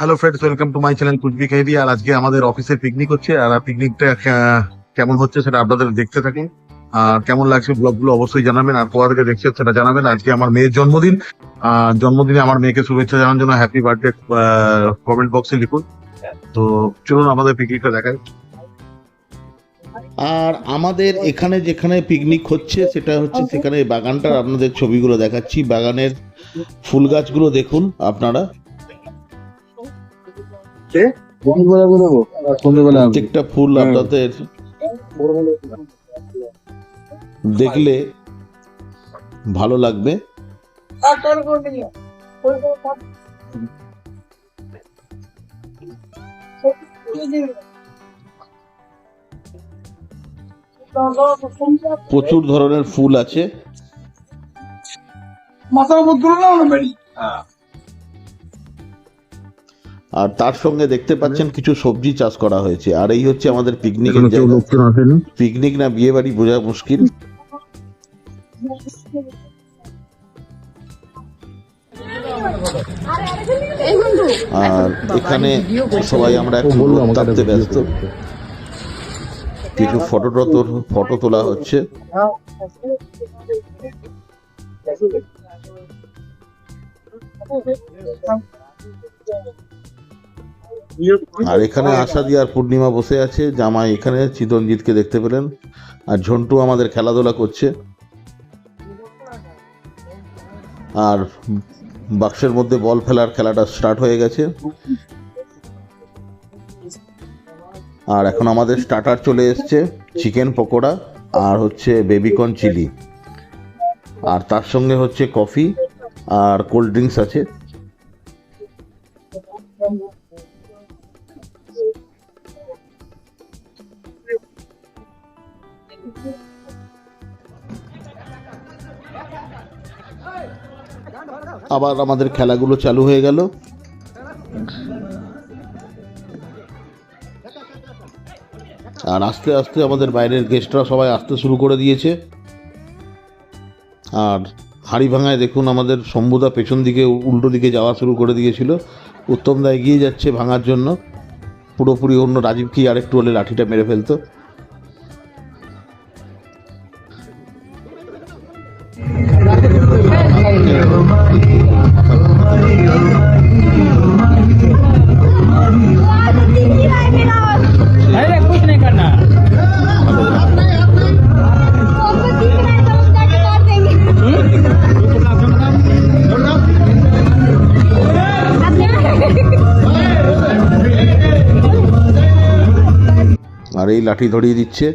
Hello friends welcome to my channel কুচবি খাইদি আর আজকে আমাদের অফিসে পিকনিক হচ্ছে, আর পিকনিকটা কেমন হচ্ছে সেটা আপনাদের দেখতে থাকুন। আর কেমন লাগছে ব্লগগুলো অবশ্যই জানাবেন, আর কোথা থেকে দেখছেন সেটা জানাবেন। আজকে আমার মেয়ের জন্মদিন, আর জন্মদিনে আমার মেয়েকে শুভেচ্ছা জানানোর জন্য হ্যাপি বার্থডে কমেন্ট বক্সে লিখুন। তো চলুন আমাদের পিকনিকটা দেখাই। আর আমাদের এখানে যেখানে পিকনিক হচ্ছে, সেটা হচ্ছে সেখানে বাগানটার আপনাদের ছবিগুলো দেখাচ্ছি। বাগানের ফুল গাছগুলো দেখুন আপনারা। প্রত্যেকটা ফুল আপনাদের দেখলে ভালো লাগবে। প্রচুর ধরনের ফুল আছে। মাথার উপর তুলে না বাড়ি আর তার সঙ্গে দেখতে পাচ্ছেন কিছু সবজি চাষ করা হয়েছে। আর এই হচ্ছে আমাদের পিকনিকের জায়গা। পিকনিক না বিয়ে বাড়ি বোঝা মুশকিল। আর এখানে সবাই আমরা তাপতে ব্যস্ত। কিছু ফটো টটো ফটো তোলা হচ্ছে। আর এখানে আশা দি আর পূর্ণিমা বসে আছে জামাই এখানে চিতরঞ্জিতকে দেখতে পেলেন। আর ঝন্টু আমাদের খেলাধুলা করছে। আর বাক্সের মধ্যে বল ফেলার খেলাটা স্টার্ট হয়ে গেছে। আর এখন আমাদের স্টার্টার চলে এসছে চিকেন পকোড়া আর হচ্ছে বেবিকর্ন চিলি আর তার সঙ্গে হচ্ছে কফি আর কোল্ড ড্রিঙ্কস আছে। আবার আমাদের খেলাগুলো চালু হয়ে গেল। আর আস্তে আস্তে আমাদের বাইরের গেস্টরা সবাই আসতে শুরু করে দিয়েছে। আর হাড়ি ভাঙায় দেখুন আমাদের শম্ভুদা পেছন দিকে, উল্টো দিকে যাওয়া শুরু করে দিয়েছিল। উত্তম দা এগিয়ে যাচ্ছে ভাঙার জন্য। পুরোপুরি অন্য রাজীব কি আরেকটু হলে লাঠিটা মেরে ফেলতো। আর এই লাঠি ধরিয়ে দিচ্ছে।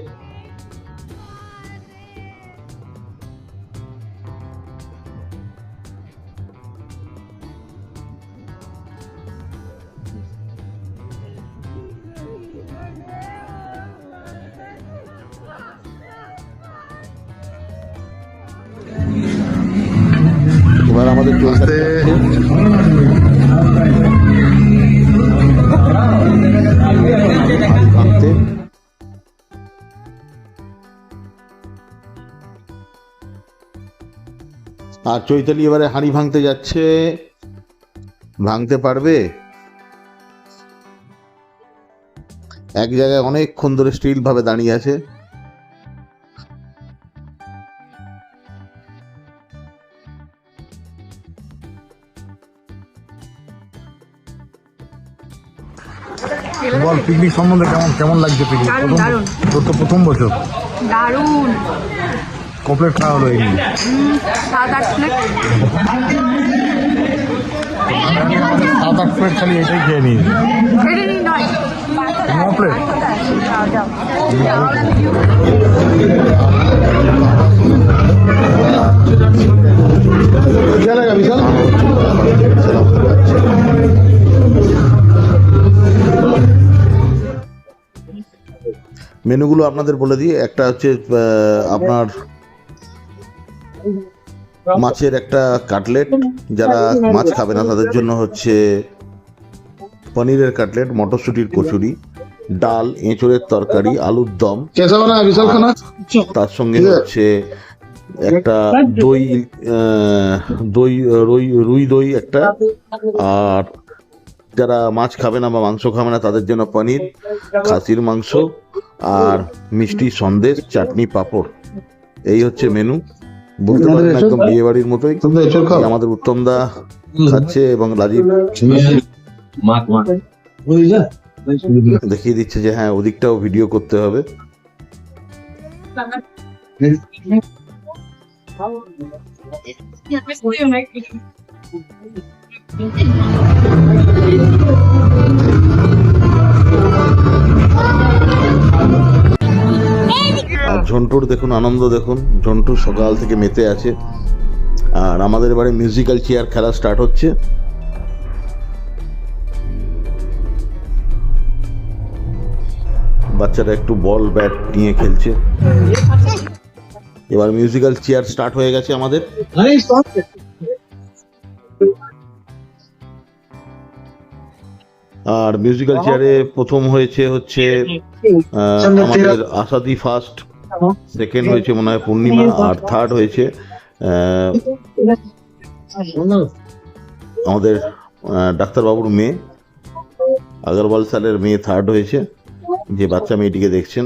এবার আমাদের আর চৈতালি এবারে হাঁড়ি ভাঙতে যাচ্ছে। ভাঙতে পারবে? এক জায়গায় অনেকক্ষণ ধরে স্টিল ভাবে দাঁড়িয়ে আছে। বল পিকনিক সম্বন্ধে কেমন কেমন লাগছে পিকনিক দারুণ, দারুণ। তোর তো প্রথম বছর। দারুণ। কমপ্লিট খাওয়া হলো এই সাত আট প্লেট সাত আট প্লেট খালি এটাই খেয়ে নিয়ে এটা নিয়ে নয়। ন প্লেট যাও, যাও। বিশাল মেনুগুলো আপনাদের বলে দিই। একটা হচ্ছে আপনার মাছের একটা কাটলেট যারা মাছ খাবে না তাদের জন্য হচ্ছে পনিরের কাটলেট মটরশুটির কচুরি ডাল এঁচড়ের তরকারি আলুর দম। তার সঙ্গে হচ্ছে একটা দই দই রুই রুই দই একটা। আর যারা মাছ খাবে না বা মাংস খাবে না তাদের জন্য পনির খাসির মাংস আর মিষ্টি সন্দেশ চাটনি পাঁপড়। এই হচ্ছে মেনু বলতে পারেন একদম বিয়ে বাড়ির মতোই। আমাদের উত্তম দা খাচ্ছে এবং রাজীব দেখিয়ে দিচ্ছে যে হ্যাঁ ওদিকটাও ভিডিও করতে হবে। ঝন্টুর দেখুন, আনন্দ দেখুন। ঝন্টু সকাল থেকে মেতে আছে। আর আমাদের এবারে মিউজিক্যাল চেয়ার খেলা স্টার্ট হচ্ছে। বাচ্চারা একটু বল ব্যাট নিয়ে খেলছে। এবার মিউজিক্যাল চেয়ার স্টার্ট হয়ে গেছে আমাদের। আর মিউজিক্যাল চেয়ারে প্রথম হয়েছে হচ্ছে আমাদের আসাদি ফার্স্ট সেকেন্ড হয়েছে মনে হয় পূর্ণিমা আর থার্ড হয়েছে আমাদের ডাক্তারবাবুর মেয়ে। আগরওয়াল স্যারের মেয়ে থার্ড হয়েছে যে বাচ্চা মেয়েটিকে দেখছেন।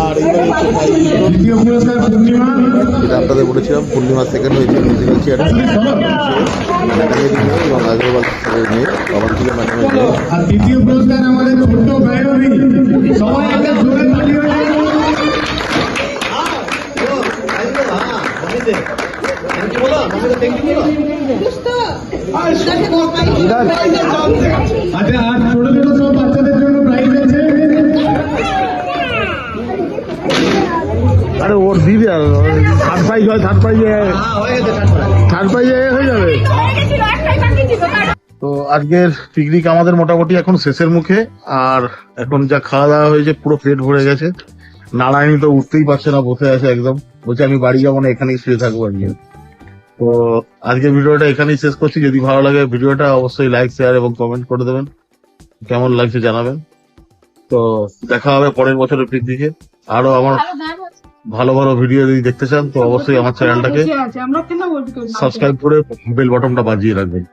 আর দ্বিতীয় পুরস্কার পূর্ণিমা। যেটা আপনাদের বলেছিলাম পূর্ণিমা সেকেন্ড হয়েছে মিউজিক্যাল চেয়ারে এবং আগরওয়াল ম্যাডামের মেয়ে আর তৃতীয় পুরস্কার আমাদের ছোট্ট সবাই জোরে তালি আচ্ছা আর ছোট ছোট সব বাচ্চাদের জন্য প্রাইজ আছে আরে ওর দিদি আর থার্ড প্রাইজ হয় থার্ড প্রাইজ থার্ড প্রাইজ হয়ে যাবে। তো আজকের পিকনিক আমাদের মোটামুটি এখন শেষের মুখে আর এখন যা খাওয়া দাওয়া হয়েছে পুরো পেট ভরে গেছে। নারায়ণী তো উঠতেই পারছে না বসে আছে একদম। বলছে আমি বাড়ি যাব না এখানেই শুয়ে থাকব আজকে। তো আজকে ভিডিওটা এখানেই শেষ করছি। যদি ভালো লাগে ভিডিওটা অবশ্যই লাইক শেয়ার এবং কমেন্ট করে দেবেন। কেমন লাগছে জানাবেন। তো দেখা হবে পরের বছরের পিকনিকে আরও আমার ভালো ভালো ভিডিও যদি দেখতে চান তো অবশ্যই আমার চ্যানেলটাকে সাবস্ক্রাইব করে বেল বাটনটা বাজিয়ে রাখবেন।